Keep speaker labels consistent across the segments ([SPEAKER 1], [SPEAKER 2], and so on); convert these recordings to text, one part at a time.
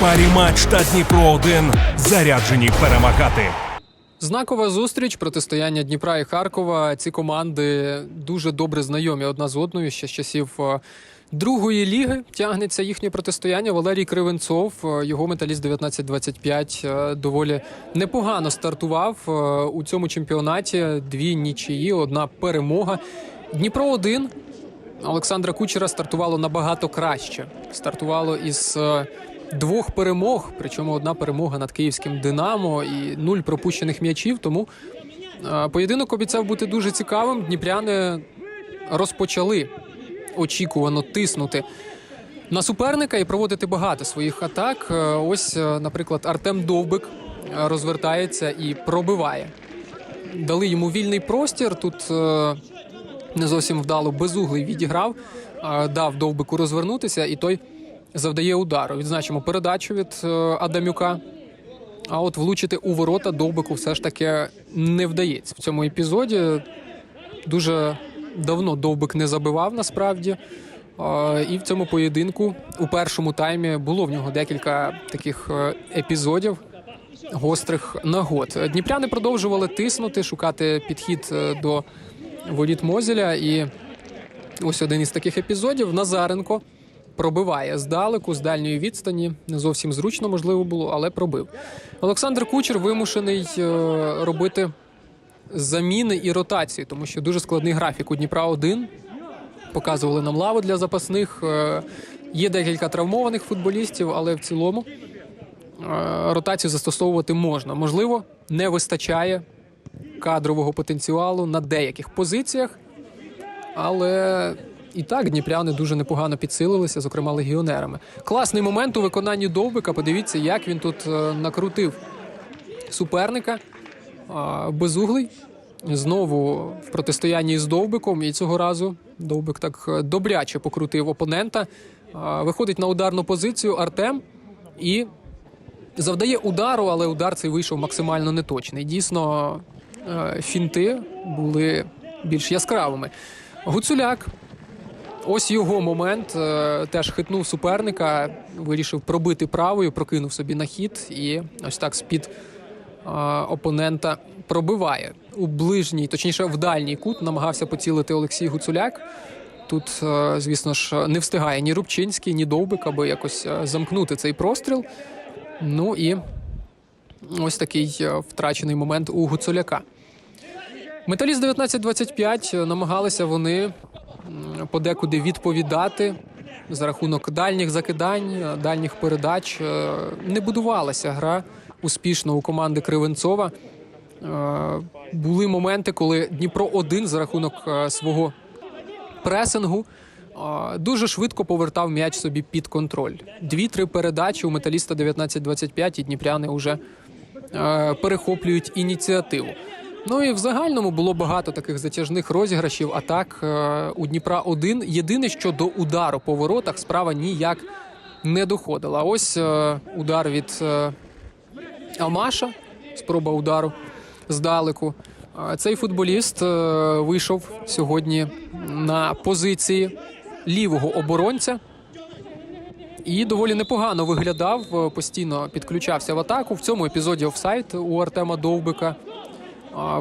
[SPEAKER 1] парі матч та Дніпро 1 заряджені перемагати.
[SPEAKER 2] Знакова зустріч протистояння Дніпра і Харкова. Ці команди дуже добре знайомі одна з одною ще з часів е, другої ліги. Тягнеться їхнє протистояння. Валерій Кривенцов, е, його металіст 1925, е, доволі непогано стартував у цьому чемпіонаті. Дві нічиї, одна перемога. Дніпро 1 Олександра Кучера стартувало набагато краще. Стартувало із двох перемог, причому одна перемога над київським Динамо і нуль пропущених м'ячів. Тому е, поєдинок обіцяв бути дуже цікавим. Дніпряни розпочали очікувано тиснути на суперника і проводити багато своїх атак. Е, Ось, е, наприклад, Артем Довбик розвертається і пробиває. Дали йому вільний простір. Тут не зовсім вдало безуглий відіграв, дав довбику розвернутися, і той завдає удару. Відзначимо передачу від е, Адамюка. А от влучити у ворота довбику все ж таки не вдається в цьому епізоді. Дуже давно довбик не забивав насправді. І в цьому поєдинку у першому таймі було в нього декілька таких е, епізодів гострих нагод. Дніпряни продовжували тиснути, шукати підхід е, до воріт Мозеля. І ось один із таких епізодів Назаренко пробиває здалеку, з дальньої відстані. Не зовсім зручно, можливо, було, але пробив. Олександр Кучер вимушений е, робити заміни і ротації, тому що дуже складний графік у Дніпра 1 Показували нам лаву для запасних. Е, Є декілька травмованих футболістів, але в цілому е, ротацію застосовувати можна. Можливо, не вистачає кадрового потенціалу на деяких позиціях, але і так дніпряни дуже непогано підсилилися, зокрема легіонерами. Класний момент у виконанні Довбика. Подивіться, як він тут е, накрутив суперника. Безуглий. Знову в протистоянні з Довбиком, і цього разу Довбик так е, добряче покрутив опонента. Виходить на ударну позицію Артем і завдає удару, але удар цей вийшов максимально неточний. Дійсно, е, фінти були більш яскравими. Гуцуляк. Ось його момент. е, Теж хитнув суперника, вирішив пробити правою, прокинув собі на хід і ось так з-під е, опонента пробиває у ближній, точніше, в дальній кут намагався поцілити Олексій Гуцуляк. Тут, е, звісно ж, не встигає ні Рубчинський, ні Довбик, аби якось замкнути цей простріл. Ну і ось такий втрачений момент у Гуцуляка. Металіст 1925 е, намагалися вони подекуди відповідати за рахунок дальніх закидань, дальніх передач. Е, Не будувалася гра успішно у команди Кривенцова. Е, Були моменти, коли Дніпро 1 за рахунок е, свого пресингу дуже швидко повертав м'яч собі під контроль. Дві-три передачі у металіста 19-25 і дніпряни вже перехоплюють ініціативу. Ну і в загальному було багато таких затяжних розіграшів. атак е, у Дніпра 1 Єдине, що до удару по воротах справа ніяк не доходила. Ось е, удар від е, Амаша, спроба удару здалеку. Цей футболіст вийшов сьогодні на позиції лівого оборонця і доволі непогано виглядав. Постійно підключався в атаку. В цьому епізоді офсайд у Артема Довбика.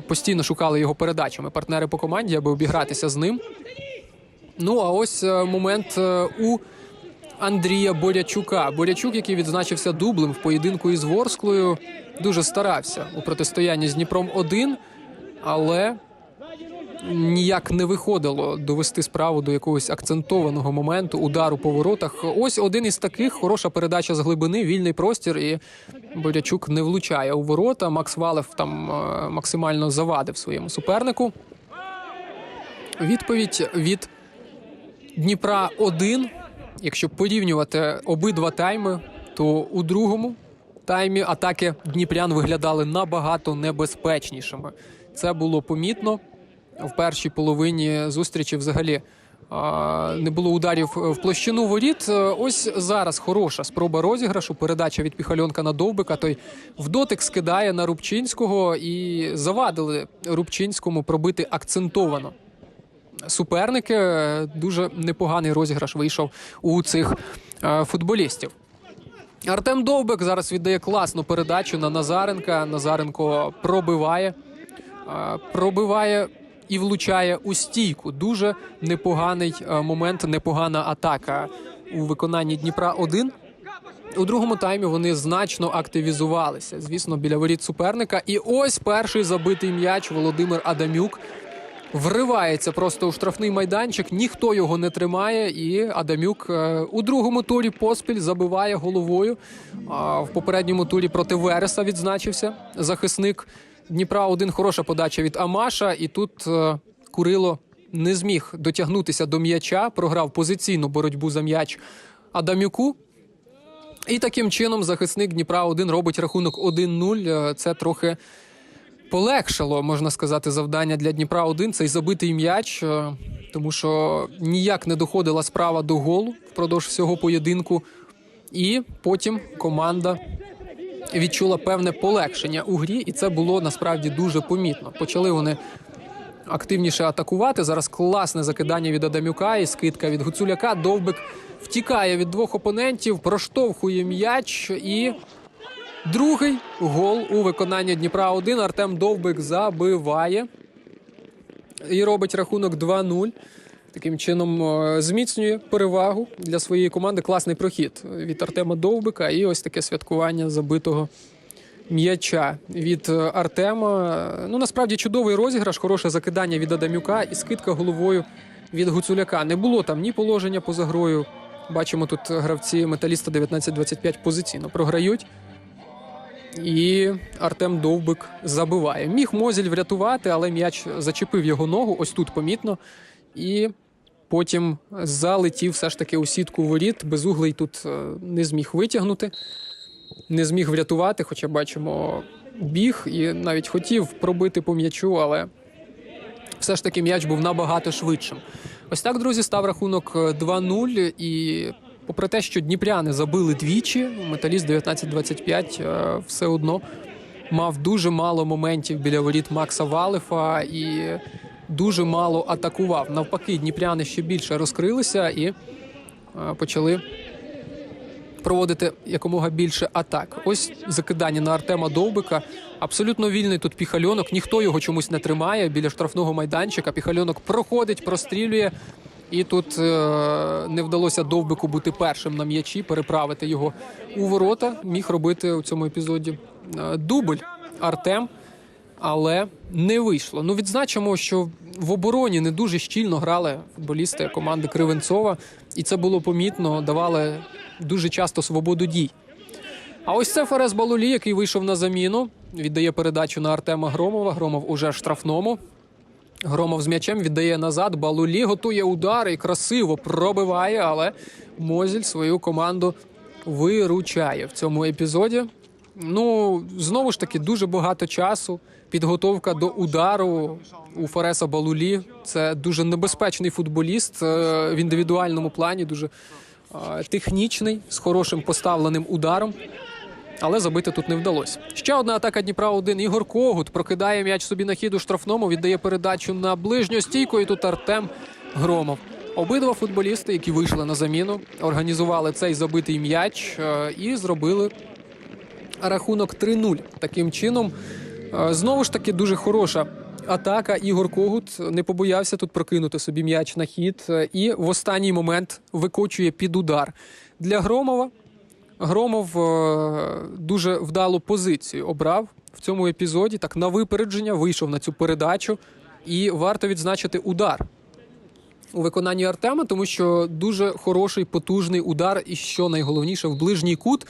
[SPEAKER 2] Постійно шукали його передачами партнери по команді, аби обігратися з ним. Ну а ось е, момент е, у Андрія Борячука. Борячук, який відзначився дублем в поєдинку із Ворсклою, дуже старався у протистоянні з Дніпром 1 але ніяк не виходило довести справу до якогось акцентованого моменту удару по воротах. Ось один із таких хороша передача з глибини, вільний простір, і Борячук не влучає у ворота. Макс Валев там е, максимально завадив своєму супернику. Відповідь від Дніпра 1. Якщо порівнювати обидва тайми, то у другому таймі атаки дніпрян виглядали набагато небезпечнішими. Це було помітно. В першій половині зустрічі взагалі не було ударів в площину воріт. Е, Ось зараз хороша спроба розіграшу. Передача від Піхальонка на Довбика. Той в дотик скидає на Рубчинського і завадили Рубчинському пробити акцентовано суперники. Е, Дуже непоганий розіграш вийшов у цих е, футболістів. Артем Довбек зараз віддає класну передачу на Назаренка. Назаренко пробиває, пробиває і влучає у стійку. Дуже непоганий е, момент, непогана атака у виконанні Дніпра 1 у другому таймі вони значно активізувалися. Звісно, біля воріт суперника. І ось перший забитий м'яч Володимир Адамюк. Вривається просто у штрафний майданчик, ніхто його не тримає, і Адамюк е, у другому турі поспіль забиває головою. В попередньому турі проти Вереса відзначився захисник Дніпра. Один хороша подача від Амаша, і тут е, Курило не зміг дотягнутися до м'яча, програв позиційну боротьбу за м'яч Адамюку. І таким чином захисник Дніпра 1 робить рахунок 1-0. Е, Це трохи полегшило, можна сказати, завдання для Дніпра 1 цей забитий м'яч, е, тому що ніяк не доходила справа до голу впродовж всього поєдинку. І потім команда відчула певне полегшення у грі, і це було насправді дуже помітно. Почали вони активніше атакувати. Зараз класне закидання від Адамюка і скидка від Гуцуляка. Довбик втікає від двох опонентів, проштовхує м'яч і. Другий гол у виконанні Дніпра 1 Артем Довбик забиває і робить рахунок 2-0. Таким чином е, зміцнює перевагу для своєї команди. Класний прохід від Артема Довбика і ось таке святкування забитого м'яча від е, Артема. Ну насправді чудовий розіграш, хороше закидання від Адамюка і скидка головою від Гуцуляка. Не було там ні положення поза грою. Бачимо, тут гравці металіста 19-25 позиційно програють. І Артем Довбик забиває. Міг Мозіль врятувати, але м'яч зачепив його ногу. Ось тут помітно. І потім залетів все ж таки у сітку воріт. Безуглий тут е, не зміг витягнути, не зміг врятувати, хоча бачимо, біг і навіть хотів пробити по м'ячу, але все ж таки м'яч був набагато швидшим. Ось так, друзі, став рахунок е, 2-0. І попри те, що дніпряни забили двічі, металіст 19-25 е, все одно мав дуже мало моментів біля воріт Макса Валифа і дуже мало атакував. Навпаки, дніпряни ще більше розкрилися і е, почали проводити якомога більше атак. Ось закидання на Артема Довбика. Абсолютно вільний тут піхальонок. Ніхто його чомусь не тримає біля штрафного майданчика. Піхальонок проходить, прострілює. І тут е, не вдалося довбику бути першим на м'ячі, переправити його у ворота. Міг робити у цьому епізоді е, дубль Артем, але не вийшло. Ну, відзначимо, що в обороні не дуже щільно грали футболісти команди Кривенцова, і це було помітно, давали дуже часто свободу дій. А ось це Ферес Балулі, який вийшов на заміну, віддає передачу на Артема Громова. Громов уже штрафному. Громов з м'ячем віддає назад. Балулі готує удар і красиво пробиває, але Мозіль свою команду виручає в цьому епізоді. Ну, знову ж таки, дуже багато часу. Підготовка до удару у Фареса Балулі. Це дуже небезпечний футболіст е, в індивідуальному плані, дуже е, технічний, з хорошим поставленим ударом. Але забити тут не вдалося. Ще одна атака Дніпра 1 Ігор Когут прокидає м'яч собі на хід у штрафному, віддає передачу на ближню стійку. І тут Артем Громов. Обидва футболісти, які вийшли на заміну, організували цей забитий м'яч е, і зробили рахунок 3-0. Таким чином, е, знову ж таки, дуже хороша атака. Ігор Когут не побоявся тут прокинути собі м'яч на хід е, і в останній момент викочує під удар. Для Громова Громов е, дуже вдалу позицію обрав в цьому епізоді. Так на випередження вийшов на цю передачу, і варто відзначити удар у виконанні Артема, тому що дуже хороший потужний удар, і що найголовніше, в ближній кут.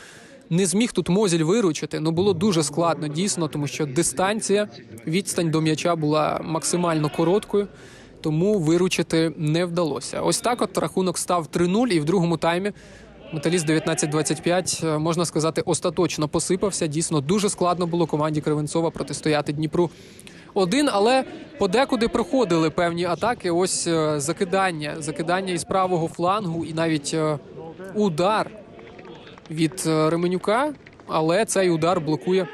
[SPEAKER 2] Не зміг тут Мозіль виручити. Ну було дуже складно, дійсно, тому що дистанція, відстань до м'яча була максимально короткою, тому виручити не вдалося. Ось так от рахунок став 3-0, і в другому таймі Металіст 19-25, е, можна сказати, остаточно посипався. Дійсно, дуже складно було команді Кривенцова протистояти Дніпру. Один, але подекуди проходили певні атаки. Ось е, закидання, закидання із правого флангу, і навіть е, удар від е, Ременюка. Але цей удар блокує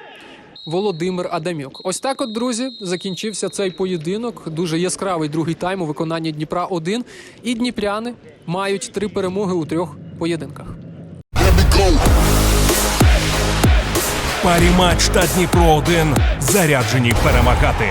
[SPEAKER 2] Володимир Адамюк. Ось так, от, друзі, закінчився цей поєдинок. Дуже яскравий другий тайм у виконанні Дніпра 1 І дніпряни мають три перемоги у трьох поєдинках.
[SPEAKER 1] Парі матч та Дніпро 1 заряджені перемагати.